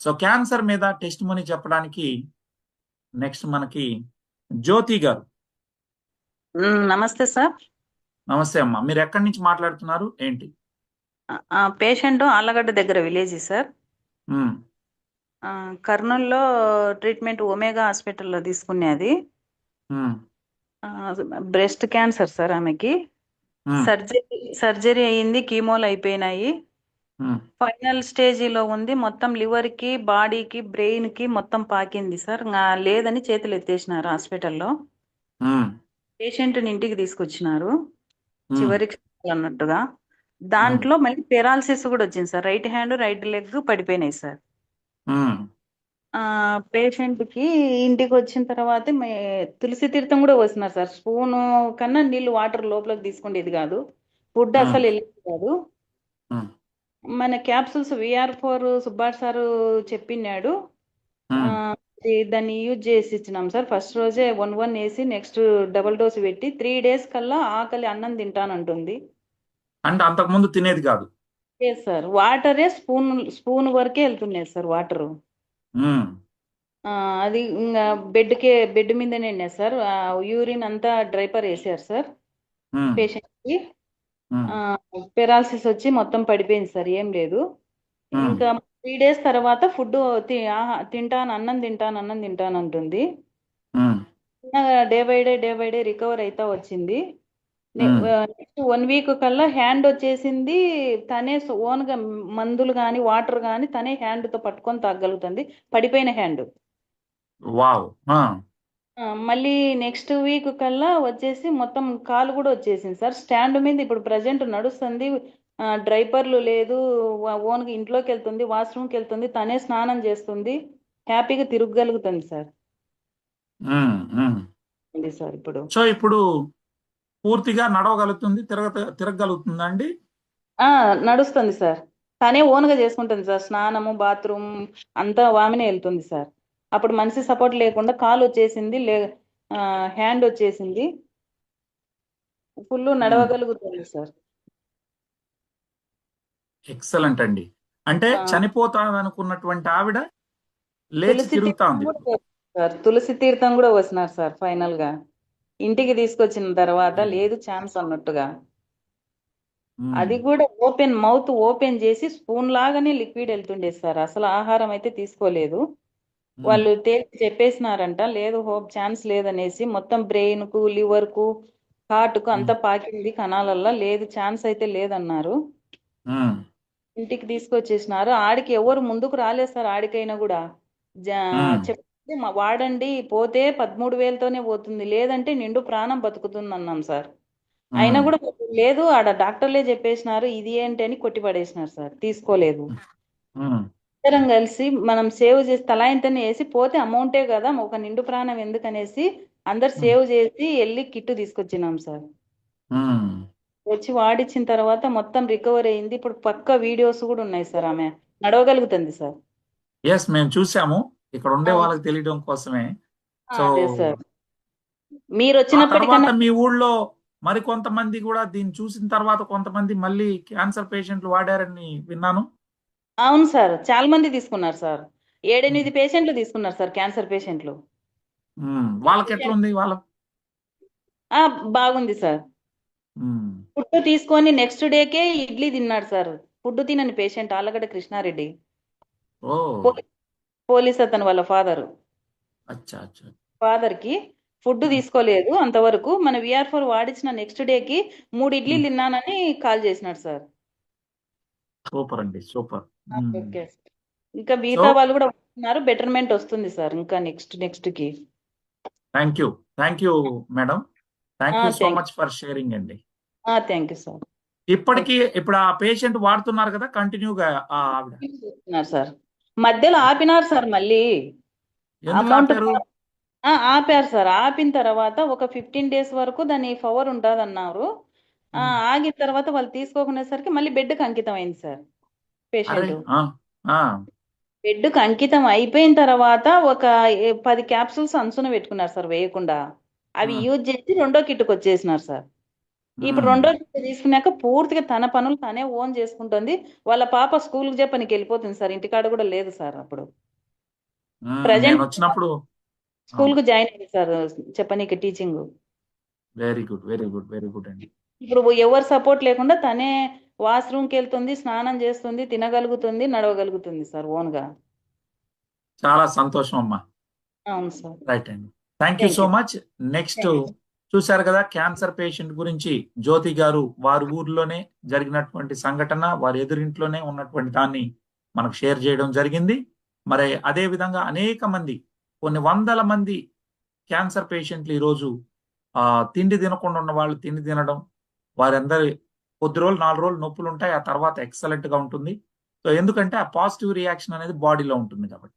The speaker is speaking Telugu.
సో క్యాన్సర్ మీద టెస్ట్ మనీ చెప్పడానికి నెక్స్ట్ మనకి జ్యోతి గారు. నమస్తే సార్. నమస్తే అమ్మా. మీరు ఎక్కడి నుంచి మాట్లాడుతున్నారు? ఏంటి? పేషెంట్ ఆళ్ళగడ్డ దగ్గర విలేజ్ సార్. కర్నూలులో ట్రీట్మెంట్ ఒమేగా హాస్పిటల్లో తీసుకునేది. బ్రెస్ట్ క్యాన్సర్ సార్ ఆమెకి. సర్జరీ సర్జరీ అయ్యింది కీమోలు అయిపోయినాయి. ఫైనల్ స్టేజీలో ఉంది. మొత్తం లివర్కి బాడీకి బ్రెయిన్కి మొత్తం పాకింది సార్. లేదని చేతులు ఎత్తేసినారు హాస్పిటల్లో. ఉమ్, పేషెంట్ని ఇంటికి తీసుకొచ్చినారు. చివరికి అన్నట్టుగా. దాంట్లో మళ్ళీ పెరాలసిస్ కూడా వచ్చింది sir. Right hand right leg పడిపోయినాయి సార్. పేషెంట్కి ఇంటికి వచ్చిన తర్వాత తులసి తీర్థం కూడా వస్తున్నారు సార్. స్పూన్ కన్నా నీళ్ళు వాటర్ లోపలికి తీసుకునేది కాదు. ఫుడ్. అసలు వెళ్ళేది కాదు. మన క్యాప్సూల్స్ విఆర్ ఫోర్ సుబ్బార్ సారు చెప్పినాడు. ఇది దాన్ని యూజ్ చేసి ఇచ్చినాం సార్. ఫస్ట్ రోజే వన్ వన్ వేసి నెక్స్ట్ డబల్ డోస్ పెట్టి త్రీ డేస్ కల్లా ఆకలి అన్నం తింటానంటుంది అంటే అంతకుముందు తినేది కాదు. సార్. వాటరే స్పూన్ స్పూన్ వరకే వెళ్తున్నాయి సార్ వాటరు. ఆ, అది ఇంకా బెడ్కే బెడ్ మీదనే సార్. యూరిన్ అంతా డ్రైపర్ వేసారు సార్. ఉమ్, పేషెంట్కి పెరాలసిస్ వచ్చి మొత్తం పడిపోయింది సార్ ఏం లేదు. ఇంకా త్రీ డేస్ తర్వాత ఫుడ్ తింటాను అన్నం తింటాను అన్నం తింటాను అంటుంది. Day by day day by day recover అవుతా వచ్చింది. నెక్స్ట్ వన్ వీక్ కల్లా హ్యాండ్ వచ్చేసింది. తనే ఓన్గా మందులు కానీ వాటర్ కానీ తనే హ్యాండ్తో పట్టుకొని తాగలుగుతుంది. పడిపోయిన హ్యాండ్. వావ్. మళ్ళీ నెక్స్ట్ వీక్ కల్లా వచ్చేసి మొత్తం కాలు కూడా వచ్చేసింది సార్. స్టాండ్ మీద ఇప్పుడు ప్రజెంట్ నడుస్తుంది. డ్రైపర్లు లేదు. ఓన్ ఇంట్లోకి వెళ్తుంది వాష్రూమ్కి వెళ్తుంది. తనే స్నానం చేస్తుంది. హ్యాపీగా తిరగగలుగుతుంది సార్. సార్ ఇప్పుడు. సో ఇప్పుడు పూర్తిగా నడవగలుగుతుంది తిరగ తిరగగలుగుతుందా అండి? ఆ నడుస్తుంది సార్. తనే ఓన్గా చేసుకుంటుంది సార్. స్నానము బాత్రూమ్ అంతా ఆమెనే వెళ్తుంది సార్. అప్పుడు మనిషి సపోర్ట్ లేకుండా కాలు వచ్చేసింది లే హ్యాండ్ వచ్చేసింది. Full నడవగలుగుతుంది sir. ఎక్సలెంట్ అండి. అంటే. చనిపోతాను అనుకున్నటువంటి ఆవిడ లేచి తిరుగుతా ఉంది. సార్ తులసి తీర్థం కూడా వస్తున్నారు సార్ ఫైనల్గా ఇంటికి తీసుకొచ్చిన తర్వాత లేదు ఛాన్స్ అన్నట్టుగా. ఉమ్, అది కూడా ఓపెన్ మౌత్ ఓపెన్ చేసి స్పూన్ లాగానే లిక్విడ్ వెళ్తుండే సార్. అసలు ఆహారం అయితే తీసుకోలేదు. వాళ్ళు తేల్చి చెప్పేసినారంట లేదు హోప్ ఛాన్స్ లేదనేసి మొత్తం బ్రెయిన్కు లివర్కు హార్ట్కు అంతా పాకింది కణాలల్లో లేదు ఛాన్స్ అయితే లేదన్నారు. ఇంటికి తీసుకొచ్చేసినారు. ఆడికి ఎవరు ముందుకు రాలేదు సార్ ఆడికైనా కూడా. చెప్తే వాడండి పోతే పదమూడు వేలతోనే పోతుంది. లేదంటే నిండు ప్రాణం బతుకుతుంది అన్నాం సార్. అయినా కూడా లేదు ఆడ డాక్టర్లే చెప్పేసినారు ఇది ఏంటి అని కొట్టి పడేసినారు సార్. తీసుకోలేదు. ఇద్దరం కలిసి మనం సేవ్ చేసి తలా ఇంతనే వేసి పోతే అమౌంటే కదా ఒక నిండు ప్రాణం ఎందుకనేసి అందరు సేవ్ చేసి వెళ్ళి కిట్టు తీసుకొచ్చినాం సార్. వచ్చి వాడిచ్చిన తర్వాత మొత్తం రికవర్ అయింది. ఇప్పుడు పక్క వీడియోస్ కూడా ఉన్నాయి సార్ ఆమె. నడవగలుగుతుంది సార్. ఎస్ మేము చూసాము. ఇక్కడ ఉండే. వాళ్ళకి తెలియడం కోసమే. సో మీరు వచ్చినప్పటికన్నా మీ ఊళ్ళో మరి కొంతమంది కూడా దీన్ని చూసిన తర్వాత కొంతమంది మళ్ళీ క్యాన్సర్ పేషెంట్లు వాడారని విన్నాను. అవును సార్. చాలా మంది తీసుకున్నారు సార్. ఏడెనిమిది పేషెంట్లు తీసుకున్నారు సార్ క్యాన్సర్ పేషెంట్లు. వాళ్ళకి ఎట్లుంది వాళ్ళ? ఆ బాగుంది సార్. ఫుడ్ తీసుకొని నెక్స్ట్ డేకే ఇడ్లీ తిన్నాడు సార్. ఫుడ్ తినని పేషెంట్ ఆలగడ్డ కృష్ణారెడ్డి. పోలీస్ అతను వాళ్ళ ఫాదర్. ఫాదర్కి ఫుడ్ తీసుకోలేదు అంతవరకు. మన విఆర్ ఫోర్ వాడించిన నెక్స్ట్ డేకి మూడు ఇడ్లీలు తిన్నానని కాల్ చేసినాడు సార్. సూపర్ అండి సూపర్. ఇంకా మిగతా వాళ్ళు కూడా వస్తున్నారు బెటర్మెంట్ వస్తుంది సార్ ఇంకా next నెక్స్ట్కి. Thank you thank you madam. Thank you so much for sharing అండి. Thank you sir. ఇప్పటికీ ఇప్పుడు ఆ పేషెంట్ వాడుతున్నారు కదా కంటిన్యూగా ఆ ఆవిడ. సార్. మధ్యలో ఆపినారు సార్ మళ్ళీ. అమౌంట్ ఆపారు? సార్. ఆపిన తర్వాత ఒక ఫిఫ్టీన్ డేస్ వరకు దాని పవర్ ఉంటుంది అన్నారు ఆ. ఆగిన తర్వాత వాళ్ళు తీసుకోకునేసరికి మళ్ళీ బెడ్కి అంకితం అయింది సార్. పేషెంట్ ఆ, బెడ్కి అంకితం అయిపోయిన తర్వాత ఒక పది క్యాప్సూల్స్ అంచున పెట్టుకున్నారు సార్ వేయకుండా. అవి. యూజ్ చేసి రెండో కిట్టుకు వచ్చేసినారు సార్. ఇప్పుడు. రెండో డోసు తీసుకున్నాక పూర్తిగా తన పనులు తనే ఓన్ చేసుకుంటుంది. వాళ్ళ పాప స్కూల్కి చెప్పనికి వెళ్ళిపోతుంది సార్. ఇంటికాడ కూడా లేదు సార్ అప్పుడు. ప్రజెంట్ వచ్చినప్పుడు స్కూల్కు జాయిన్ అయింది sir చెప్పనీకి teaching very good very good very good అండి. ఇప్పుడు ఎవరు సపోర్ట్ లేకుండా తనే వాష్రూమ్కి వెళ్తుంది స్నానం చేస్తుంది తినగలుగుతుంది నడవగలుగుతుంది సార్ ఓన్గా. చాలా సంతోషం అమ్మా. అవును సార్. రైట్ అండి thank you so. Much next. చూశారు కదా క్యాన్సర్ పేషెంట్ గురించి జ్యోతి గారు వారి ఊర్లోనే జరిగినటువంటి సంఘటన వారి ఎదురింట్లోనే ఉన్నటువంటి దాన్ని మనకు షేర్ చేయడం జరిగింది. మరి అదే విధంగా అనేక మంది కొన్ని వందల మంది క్యాన్సర్ పేషెంట్లు ఈరోజు తిండి తినకుండా ఉన్న వాళ్ళు తిండి తినడం వారందరి కొద్ది రోజులు నాలుగు రోజులు నొప్పులు ఉంటాయి ఆ తర్వాత ఎక్సలెంట్గా ఉంటుంది. సో ఎందుకంటే ఆ పాజిటివ్ రియాక్షన్ అనేది బాడీలో ఉంటుంది కాబట్టి.